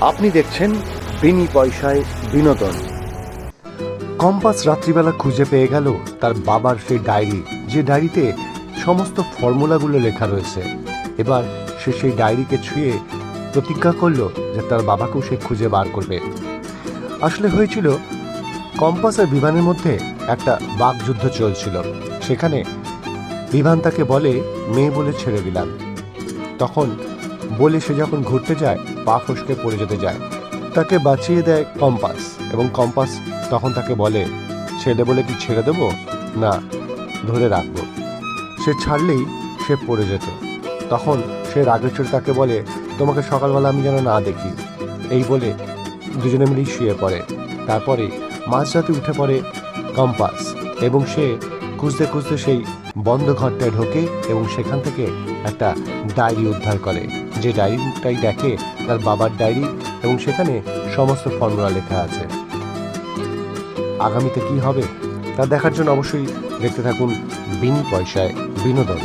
আপনি দেখছেন বিনি পয়সায় বিনোদন। কম্পাস রাত্রিবেলা খুঁজে পেয়ে গেল তার বাবার সেই ডায়েরি, যে ডায়েরিতে সমস্ত ফর্মুলাগুলো লেখা রয়েছে। এবার সে সেই ডায়েরিকে ছুঁয়ে প্রতিজ্ঞা করল যে তার বাবাকেও সে খুঁজে বার করবে। আসলে হয়েছিল কম্পাস আর বিমানের মধ্যে একটা বাকযুদ্ধ চলছিল। সেখানে বিমান তাকে বলে, মেয়ে বলে ছেড়ে দিলাম। তখন বলে সে যখন ঘুরতে যায়, পা ফসকে পড়ে যেতে যায়। তাকে বাঁচিয়ে দেয় কম্পাস এবং কম্পাস তখন তাকে বলে ছেড়ে বলে কি ছেড়ে দেবো? না, ধরে রাখব। সে ছাড়লেই সে পড়ে যেত। তখন সে চোটে তাকে বলে, তোমাকে সকালবেলা আমি যেন না দেখি। এই বলে দুজনে মিলেই শুয়ে পড়ে। তারপরে মাঝরাতে উঠে পড়ে কম্পাস এবং সে খুঁজতে খুঁজতে সেই বন্ধ ঘরটায় ঢোকে এবং সেখান থেকে একটা ডায়েরি উদ্ধার করে। যে ডায়েরিটাই দেখে তার বাবার ডায়েরি এবং সেখানে সমস্ত ফর্মুলা লেখা আছে। আগামীতে কি হবে তা দেখার জন্য অবশ্যই দেখতে থাকুন বিন পয়সায় বিনোদন।